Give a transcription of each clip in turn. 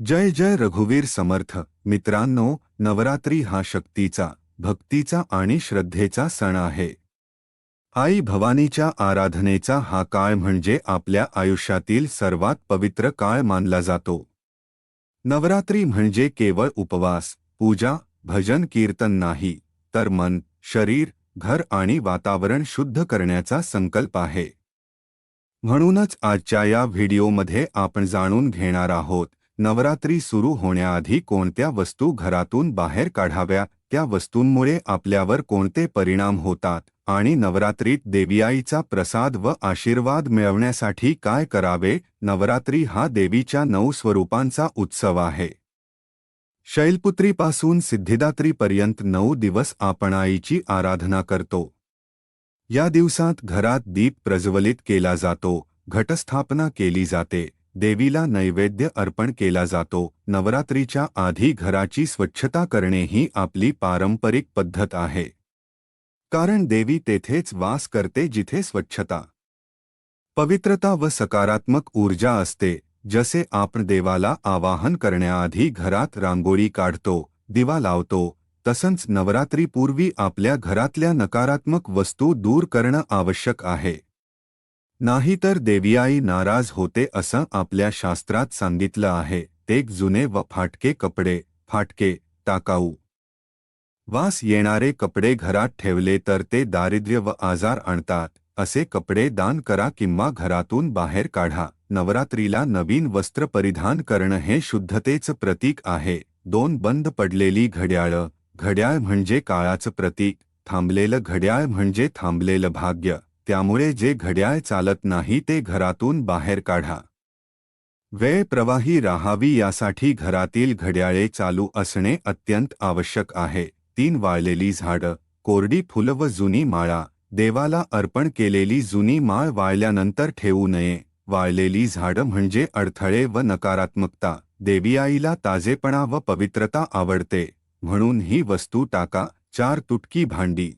जय जय रघुवीर समर्थ. मित्रांनो नवरात्री हा शक्तीचा भक्तीचा आणि श्रद्धेचा सण आहे. आई भवानीच्या आराधनेचा हा काळ म्हणजे आपल्या आयुष्यातील सर्वात पवित्र काळ मानला जातो. नवरात्री म्हणजे केवळ उपवास पूजा भजन कीर्तन नाही तर मन शरीर घर आणि वातावरण शुद्ध करण्याचा संकल्प आहे. म्हणूनच आजच्या या व्हिडिओमध्ये आपण जाणून घेणार आहोत नवरात्री सुरू होण्याआधी कोणत्या वस्तू घरातून बाहेर काढाव्या? त्या वस्तूंमुळे आपल्यावर कोणते परिणाम होतात? आणि नवरात्रीत देवीआईचा प्रसाद व आशीर्वाद मिळवण्यासाठी काय करावे? नवरात्री हा देवीच्या नऊ स्वरूपांचा उत्सव आहे. शैलपुत्रीपासून सिद्धिदात्रीपर्यंत नऊ दिवस आपण आईची आराधना करतो. या दिवसात घरात दीप प्रज्वलित केला जातो. घटस्थापना केली जाते. देवीला नैवेद्य अर्पण केला जातो. नवरात्रीच्या आधी घराची स्वच्छता करणे ही आपली पारंपरिक पद्धत आहे. कारण देवी तेथेच वास करते जिथे स्वच्छता. पवित्रता व सकारात्मक ऊर्जा असते. जसे आपण देवाला आवाहन करण्याआधी घरात रांगोळी काढतो दिवा लावतो तसंच नवरात्रीपूर्वी आपल्या घरातल्या नकारात्मक वस्तू दूर करणं आवश्यक आहे. नाहीतर देवीआई नाराज होते असं आपल्या शास्त्रात सांगितलं आहे. ते जुने व फाटके कपडे फाटके टाकाऊ. वास येणारे कपडे घरात ठेवले तर ते दारिद्र्य व आजार आणतात. असे कपडे दान करा किंवा घरातून बाहेर काढा. नवरात्रीला नवीन वस्त्र परिधान करणं हे शुद्धतेचं प्रतीक आहे. दोन बंद पडलेली घड्याळं घड्याळ म्हणजे काळाचं प्रतीक थांबलेलं घड्याळ म्हणजे थांबलेलं भाग्य. त्यामुळे जे घड्याळ चालत नाही ते घरातून बाहेर काढा. वेळ प्रवाही राहावी यासाठी घरातील घड्याळे चालू असणे अत्यंत आवश्यक आहे. तीन वाळलेली झाडं कोरडी फुलं व जुनी माळा देवाला अर्पण केलेली जुनी माळ वाळल्यानंतर ठेवू नये. वाळलेली झाडं म्हणजे अडथळे व नकारात्मकता. देवीआईला ताजेपणा व पवित्रता आवडते. म्हणून ही वस्तू टाका. चार तुटकी भांडी.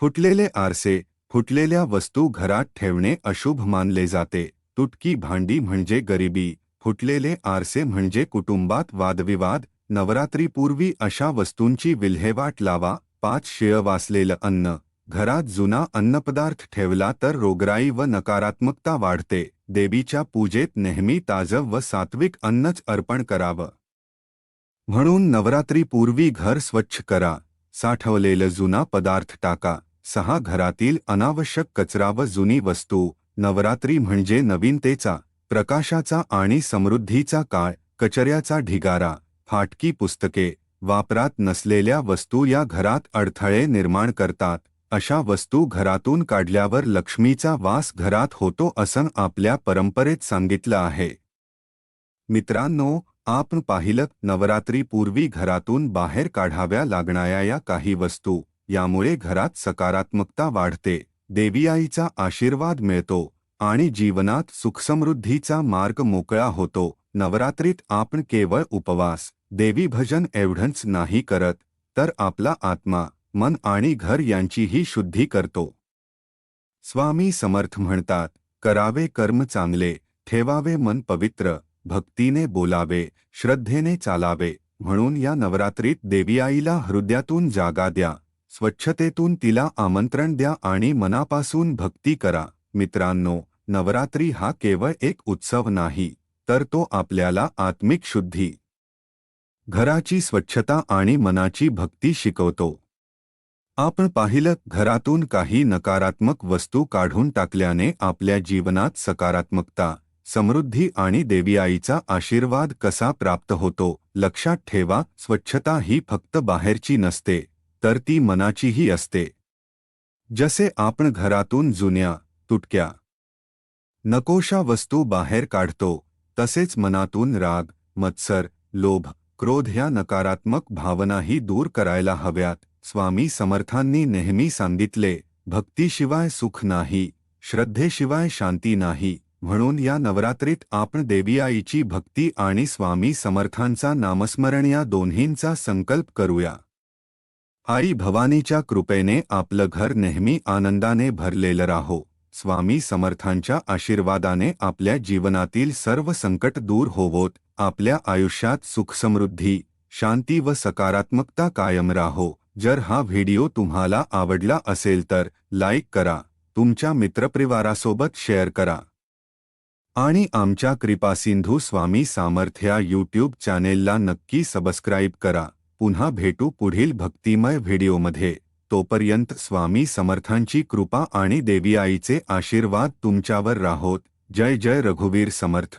फुटलेले आरसे फुटलेल्या वस्तू घरात ठेवणे अशुभ मानले जाते. तुटकी भांडी म्हणजे गरिबी फुटलेले आरसे म्हणजे कुटुंबात वादविवाद नवरात्रीपूर्वी अशा वस्तूंची विल्हेवाट लावा पाच शिळ वाचलेलं अन्न घरात जुना अन्नपदार्थ ठेवला तर रोगराई व नकारात्मकता वाढते देवीच्या पूजेत नेहमी ताजं व सात्विक अन्नच अर्पण करावं. म्हणून नवरात्रीपूर्वी घर स्वच्छ करा साठवलेलं जुना पदार्थ टाका सहा घरातील अनावश्यक कचरा व जुनी वस्तू नवरात्री म्हणजे नवीनतेचा प्रकाशाचा आणि समृद्धीचा काळ कचऱ्याचा ढिगारा फाटकी पुस्तके वापरात नसलेल्या वस्तू या घरात अडथळे निर्माण करतात अशा वस्तू घरातून काढल्यावर लक्ष्मीचा वास घरात होतो असं आपल्या परंपरेत सांगितलं आहे. मित्रांनो आपण पाहिलं नवरात्रीपूर्वी घरातून बाहेर काढाव्या लागणाऱ्या या काही वस्तू यामुळे घरात सकारात्मकता वाढते. देवीआईचा आशीर्वाद मिळतो आणि जीवनात सुखसमृद्धीचा मार्ग मोकळा होतो. नवरात्रीत आपण केवळ उपवास देवी भजन एवढंच नाही करत तर आपला आत्मा मन आणि घर यांचीही शुद्धी करतो. स्वामी समर्थ म्हणतात करावे कर्म चांगले ठेवावे मन पवित्र भक्तीने बोलावे श्रद्धेने चालावे म्हणून या नवरात्रीत देवीआईला हृदयातून जागा द्या. स्वच्छतेतून तिला आमंत्रण द्या आणि मनापासून भक्ती करा. मित्रांनो नवरात्री हा केवळ एक उत्सव नाही तर तो आपल्याला आत्मिक शुद्धी घराची स्वच्छता आणि मनाची भक्ती शिकवतो. आपण पाहिलं घरातून काही नकारात्मक वस्तू काढून टाकल्याने आपल्या जीवनात सकारात्मकता समृद्धी आणि देवीआईचा आशीर्वाद कसा प्राप्त होतो लक्षात ठेवा स्वच्छता ही फक्त बाहेरची नसते. तर ती मनाचीही असते. जसे आपण घरातून जुन्या तुटक्या नकोशा वस्तू बाहेर काढतो तसेच मनातून राग मत्सर लोभ क्रोध ह्या नकारात्मक भावनाही दूर करायला हव्यात. स्वामी समर्थांनी नेहमी सांगितले भक्तीशिवाय सुख नाही श्रद्धेशिवाय शांती नाही. म्हणून या नवरात्रीत आपण देवीआईची भक्ती आणि स्वामी समर्थांचा नामस्मरण या दोन्हींचा संकल्प करूया. आई भवानीच्या कृपेने आपलं घर नेहमी आनंदाने भरलेलं राहो. स्वामी समर्थांच्या आशीर्वादाने आपल्या जीवनातील सर्व संकट दूर होवोत. आपल्या आयुष्यात सुखसमृद्धी शांती व सकारात्मकता कायम राहो. जर हा व्हिडिओ तुम्हाला आवडला असेल तर लाईक करा तुमच्या मित्रपरिवारासोबत शेअर करा. आणि आमच्या कृपासिंधू स्वामी सामर्थ्या यूट्यूब चॅनेलला नक्की सबस्क्राईब करा. पुन्हा भेटू पुढील भक्तिमय व्हिडिओमध्ये. तोपर्यंत स्वामी समर्थांची कृपा आणि देवी आईचे आशीर्वाद तुमच्यावर राहोत. जय जय रघुवीर समर्थ.